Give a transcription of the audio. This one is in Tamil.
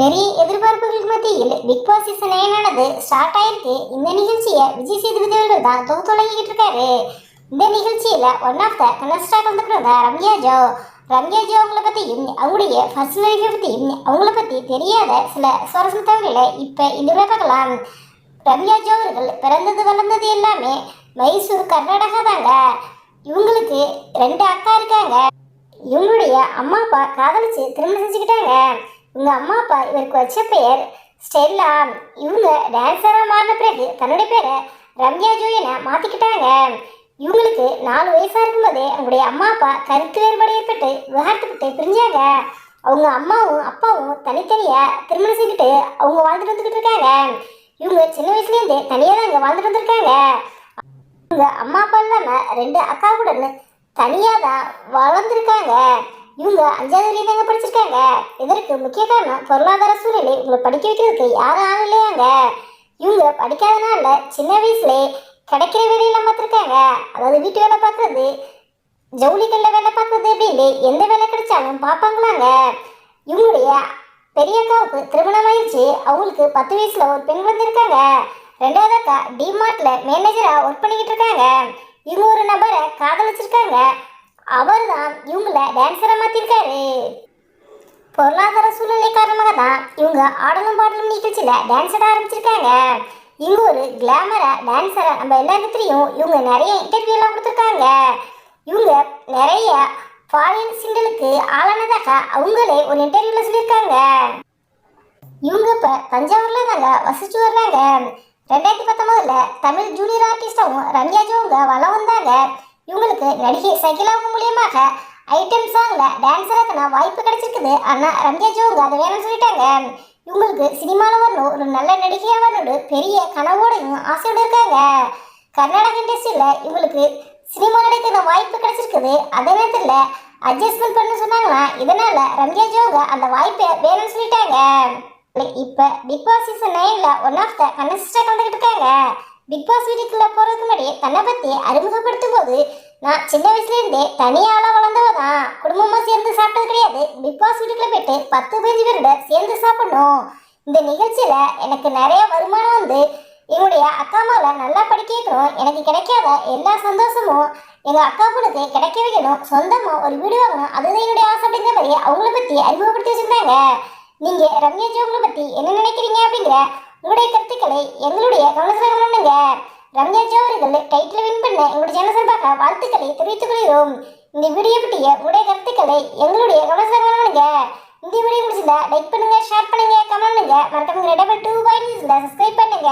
பெரிய எதிர்பார்ப்புகளுக்கு மத்தியில் பிக் பாஸ் சீசன் நைனானது ஸ்டார்ட் ஆயிருக்கு. இந்த நிகழ்ச்சியை விஜய் சேதுபதி அவர்கள் தான் தொகுத்து தொடங்கிட்டு இருக்காரு. இந்த நிகழ்ச்சியில ஒன் ஆஃப் த கனஸ்டாக வந்துருந்த ரம்யா ஜோ. ரம்யா ஜோ அவங்கள பற்றியும் அவங்களுடைய பர்சனல் லைஃபை பற்றியும் அவங்கள பற்றி தெரியாத சில சுவாரஸ்ய தகவல்களை இப்போ இந்த பார்க்கலாம். ரம்யா ஜோ அவர்கள் பிறந்தது வளர்ந்தது எல்லாமே மைசூர் கர்நாடகா தாங்க. இவங்களுக்கு ரெண்டு அக்கா இருக்காங்க. இவங்களுடைய அம்மா அப்பா காதலிச்சு திருமணம் செஞ்சுக்கிட்டாங்க. உங்கள் அம்மா அப்பா இவருக்கு வச்ச பெயர் ஸ்டெல்லா. இவங்க டான்ஸராக மாறின பிறகு தன்னுடைய பேரை ரம்யா ஜோ என மாற்றிக்கிட்டாங்க இவங்களுக்கு நாலு வயசாக இருக்கும்போதே அவங்களுடைய அம்மா அப்பா கருத்து வேறுபாடு ஏற்பட்டு விவகாரத்துக்கிட்டு பிரிஞ்சாங்க. அவங்க அம்மாவும் அப்பாவும் தனித்தனியாக திருமணம் செஞ்சுட்டு அவங்க வாழ்ந்துட்டு வந்துக்கிட்டு இருக்காங்க. இவங்க சின்ன வயசுலேருந்தே தனியாக தான் இங்கே வாழ்ந்துட்டு வந்திருக்காங்க. இவங்க அம்மா அப்பா இல்லாமல் ரெண்டு அக்கா கூட தனியாக தான் வளர்ந்துருக்காங்க. இவங்க அஞ்சாவது வரையும் தாங்க படிச்சிருக்காங்க. இதற்கு முக்கிய காரணம் பொருளாதார சூழலை உங்களை படிக்க வைக்கிறதுக்கு யாரும் ஆள் இல்லையாங்க. இவங்க படிக்காதனால சின்ன வயசுலே கிடைக்கிற வேலையெல்லாம் பார்த்துருக்காங்க. அதாவது வீட்டு வேலை பார்க்குறது ஜவுளிகளில் வேலை பார்க்குறது அப்படின்னு எந்த வேலை கிடைச்சாலும் பார்ப்பாங்களாங்க. இவங்களுடைய பெரிய அக்காவுக்கு திருமணம் ஆயிடுச்சு அவங்களுக்கு பத்து வயசுல ஒரு பெண் வந்திருக்காங்க. ரெண்டாவது அக்கா டிமார்ட்ல மேனேஜரா ஒர்க் பண்ணிக்கிட்டு இருக்காங்க. இவங்க ஒரு நபரை காதலிச்சிருக்காங்க. அவர் தான் இவங்கள டான்ஸரை மாற்றிருக்காரு பொருளாதார சூழ்நிலை காரணமாக தான் இவங்க ஆடலும் பாடலும் நிகழ்ச்சியில் டான்ஸ் ஆட ஆரம்பிச்சிருக்காங்க. இங்கே ஒரு கிளாமரா டான்ஸரை நம்ம எல்லாத்துலேயும் இவங்க நிறைய இன்டர்வியூலாம் கொடுத்துருக்காங்க. இவங்க நிறைய ஃபாரின் சிங்கலுக்கு ஆளானதாக அவங்களே ஒரு இன்டர்வியூவில் சொல்லியிருக்காங்க. இவங்க இப்போ தஞ்சாவூரில் தாங்க வசிச்சு வர்றாங்க. ரெண்டாயிரத்தி பத்தொம்போதில் தமிழ் ஜூனியர் ஆர்டிஸ்டாகவும் ரம்யாஜும் அவங்க வளம் வந்தாங்க. இவங்களுக்கு நடிகை சகிலாவுக்கு மூலியமாக ஐட்டம் சாங்ல டான்ஸராக வாய்ப்பு கிடைச்சிருக்குது. ஆனால் ரம்யா ஜோங்க அதை வேணும்னு சொல்லிட்டாங்க. இவங்களுக்கு சினிமாவில் வரணும். ஒரு நல்ல நடிகையாக வரணும் பெரிய கனவோடையும் ஆசையோடு இருக்காங்க. கர்நாடக இண்டஸ்ட்ரியில் இவங்களுக்கு சினிமா நடிக்கிற வாய்ப்பு கிடைச்சிருக்குது. அதே நேரத்தில் அட்ஜஸ்ட்மெண்ட் பண்ண சொன்னாங்கன்னா இதனால ரம்யா ஜோங்க அந்த வாய்ப்பை வேணும்னு சொல்லிட்டாங்க. இப்போ பிக் பாஸ் சீசன் நைனில் ஒன் ஆஃப் த கண்டஸ்டா கலந்துக்கிட்டு இருக்காங்க. பிக் பாஸ் வீட்டுக்குள்ள போறதுக்கு முன்னாடி தன்னை பத்தி அறிமுகப்படுத்தும் போது நான் சின்ன வயசுல இருந்தே தனியால வளர்ந்தவ தான் குடும்பமா சேர்ந்து சாப்பிட்டது கிடையாது. பிக் பாஸ் வீட்டுக்குள்ள போயிட்டு பத்து பதினஞ்சு பேரோட சேர்ந்து சாப்பிடணும். இந்த நிகழ்ச்சியில எனக்கு நிறைய வருமானம் வந்து என்னுடைய அக்கா அம்மாவை நல்லா படிக்க வைக்கணும். எனக்கு கிடைக்காத எல்லா சந்தோஷமும் எங்கள் அக்கா பொண்ணுக்கு கிடைக்க வைக்கணும். சொந்தமாக ஒரு வீடு வாங்கணும். அதுதான் என்னுடைய ஆசை அப்படிங்கிற மாதிரி அவங்கள பற்றி அறிமுகப்படுத்தி வச்சுருந்தாங்க. நீங்கள் ரம்யா ஜோங்களை பற்றி என்ன நினைக்கிறீங்க அப்படிங்கிற உங்களுடைய கருத்துக்களை எங்களுடைய கவனத்தில் கவனிங்க ரம்யா ஜோ டைட்டில் வின் பண்ண எங்களுடைய சேனல் சார்பாக வாழ்த்துக்களை தெரிவித்துக் கொள்கிறோம். இந்த வீடியோ பற்றிய உங்களுடைய கருத்துக்களை எங்களுடைய கவனத்தில் கவனிங்க இந்த வீடியோ முடிச்சிருந்தா லைக் பண்ணுங்க ஷேர் பண்ணுங்க கமெண்ட் பண்ணுங்க. மறக்காம டபுள் டூ பாயிண்ட் சப்ஸ்கிரைப் பண்ணுங்க.